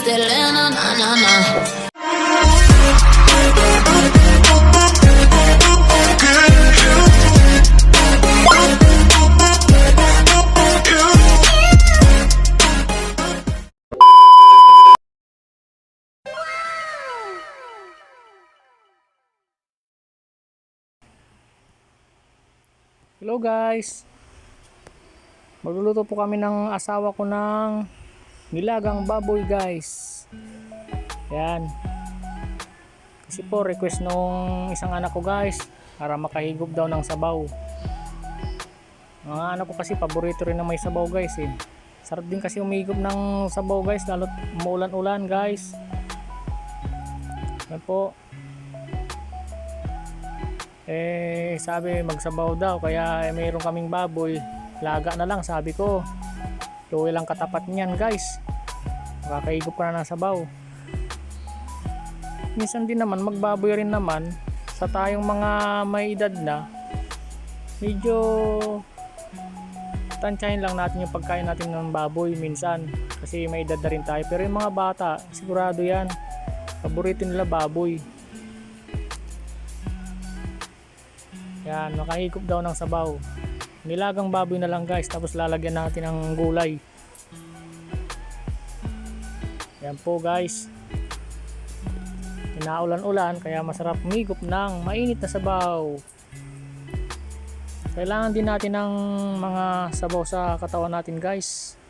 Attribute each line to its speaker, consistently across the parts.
Speaker 1: Selena, na na na.
Speaker 2: Hello guys! Magluluto po kami ng asawa ko ng nilagang baboy guys. Yan. Kasi po request nung isang anak ko guys para makahigop daw ng sabaw. Mga anak ko kasi paborito rin na may sabaw guys eh. Sarap din kasi umigop ng sabaw guys lalo umulan-ulan guys. Yan po. Eh, sabi magsabaw daw kaya eh, mayroon kaming baboy. Laga na lang sabi ko. Luwi lang katapat niyan guys. Makakaigop ka na ng sabaw. Minsan din naman magbaboy rin naman sa tayong mga may edad na. Medyo tansyahin lang natin yung pagkain natin ng baboy minsan kasi may edad na rin tayo pero yung mga bata sigurado yan paborito nila baboy Yan, makahigop daw ng sabaw. Nilagang baboy na lang guys, tapos lalagyan natin ng gulay. Yan po guys. Inaulan-ulan, kaya masarap humigop ng mainit na sabaw. Kailangan din natin ng mga sabaw sa katawan natin guys.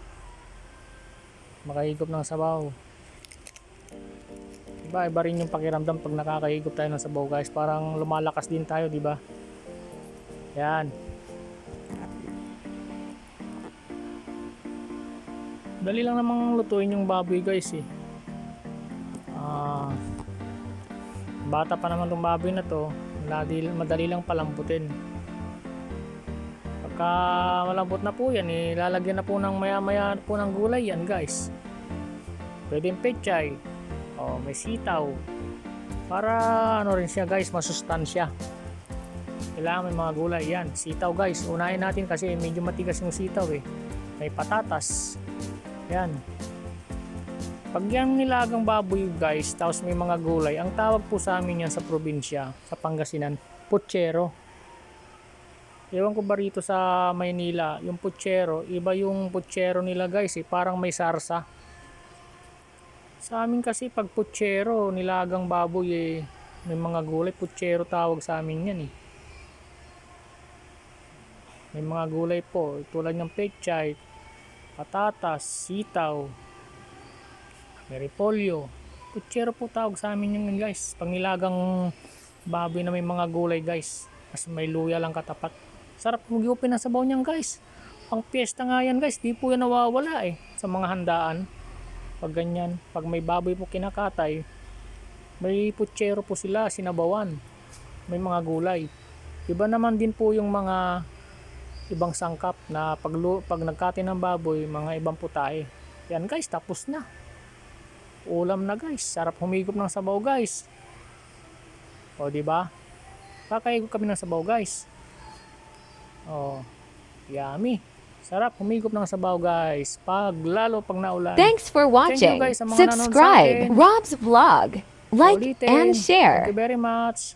Speaker 2: Makahigop ng sabaw. Diba, iba rin yung pakiramdam pag nakakahigop tayo ng sabaw guys. Parang lumalakas din tayo, di ba? Yan. Dali lang namang lutuin yung baboy guys eh. Ah, bata pa naman tong baboy na to. Madali, madali lang palambutin. Pagka malambot na po yan eh, na po ng maya maya po ng gulay yan guys. Pwede yung pechay. Oh, may sitaw. Para ano rin siya guys, masustansya kailangan may mga gulay yan sitaw guys unahin natin kasi medyo matigas yung sitaw eh may patatas yan. Pag yan nilagang baboy guys tapos may mga gulay ang tawag po sa amin yan sa probinsya sa Pangasinan putsero. Ewan ko ba rito sa Maynila yung putsero iba yung putsero nila guys eh. Parang may sarsa. Sa amin kasi pag putsero nilagang baboy eh may mga gulay putsero tawag sa amin yan eh. May mga gulay po tulad ng pechay, patatas, sitaw, may repolyo. Putsero po tawag sa amin yan guys. Pangilagang baboy na may mga gulay guys. Mas may luya lang katapat. Sarap magupin ang sabaw niyan guys. Pang piyesta nga yan guys. Di po yan nawawala eh. Sa mga handaan. Pag ganyan. Pag may baboy po kinakatay. May putsero po sila. Sinabawan. May mga gulay. Iba naman din po yung mga ibang sangkap na pag, pag nagkati ng baboy, mga ibang putahe. Yan guys, tapos na. Ulam na guys. Sarap humigop ng sabaw guys. O di ba? Kakaigop kami ng sabaw guys. O, yummy. Sarap humigop ng sabaw guys. Pag lalo pag naulan.
Speaker 3: Thanks for watching.
Speaker 2: guys sa mga
Speaker 3: Subscribe. Rob's Vlog. Like
Speaker 2: Ulitin.
Speaker 3: and
Speaker 2: Thank
Speaker 3: share.
Speaker 2: you very much.